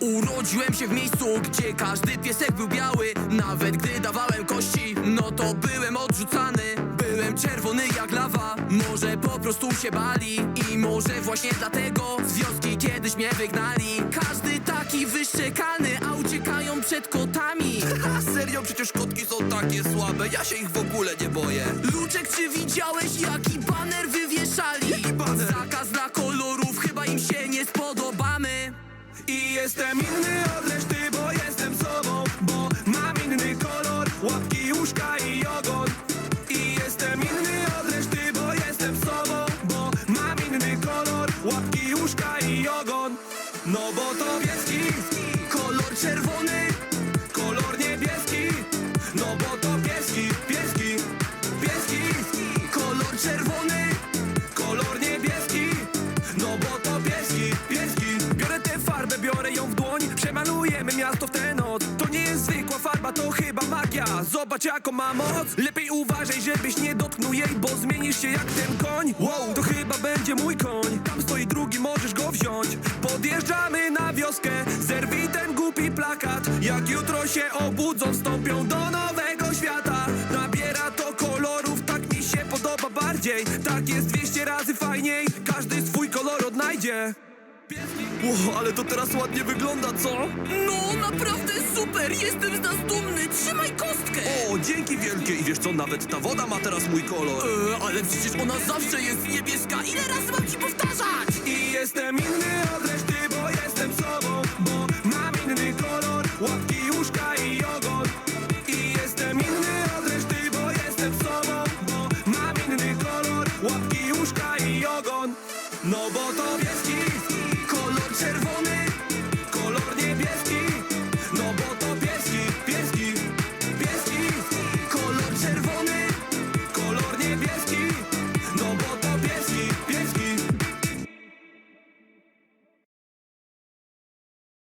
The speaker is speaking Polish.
Urodziłem się w miejscu, gdzie każdy piesek był biały. Nawet gdy dawałem kości, no to byłem odrzucany. Byłem czerwony jak lawa, może po prostu się bali. I może właśnie dlatego z wioski kiedyś mnie wygnali. Każdy taki wyszczekany, a uciekają przed kotami. Serio, przecież kotki są takie słabe, ja się ich w ogóle nie boję. Luczek, czy widziałeś jaki I jestem inny od reszty, bo jestem sobą Bo mam inny kolor, łapki, uszka i ogon. I jestem inny od reszty, bo jestem sobą Bo mam inny kolor, łapki, uszka i ogon. No bo to pieski, kolor czerwony dłoń Przemalujemy miasto w tę noc. To nie jest zwykła farba, to chyba magia. Zobacz jaką ma moc. Lepiej uważaj, żebyś nie dotknął jej Bo zmienisz się jak ten koń. Wow, to chyba będzie mój koń. Tam stoi drugi, możesz go wziąć. Podjeżdżamy na wioskę. Zerwij ten głupi plakat. Jak jutro się obudzą Wstąpią do nowego świata. Nabiera to kolorów, tak mi się podoba bardziej. Tak jest 200 razy fajniej. Każdy swój kolor odnajdzie Ło, ale to teraz ładnie wygląda, co? No, naprawdę super, jestem z nas dumny, trzymaj kostkę! O, dzięki wielkie! I wiesz co, nawet ta woda ma teraz mój kolor. E, Ale przecież ona zawsze jest niebieska, ile razy mam ci powtarzać? I jestem inny od reszty, bo jestem sobą Bo mam inny kolor, łapki, uszka i ogon I jestem inny od reszty, bo jestem sobą Bo mam inny kolor, łapki, uszka i ogon. No bo to pieski,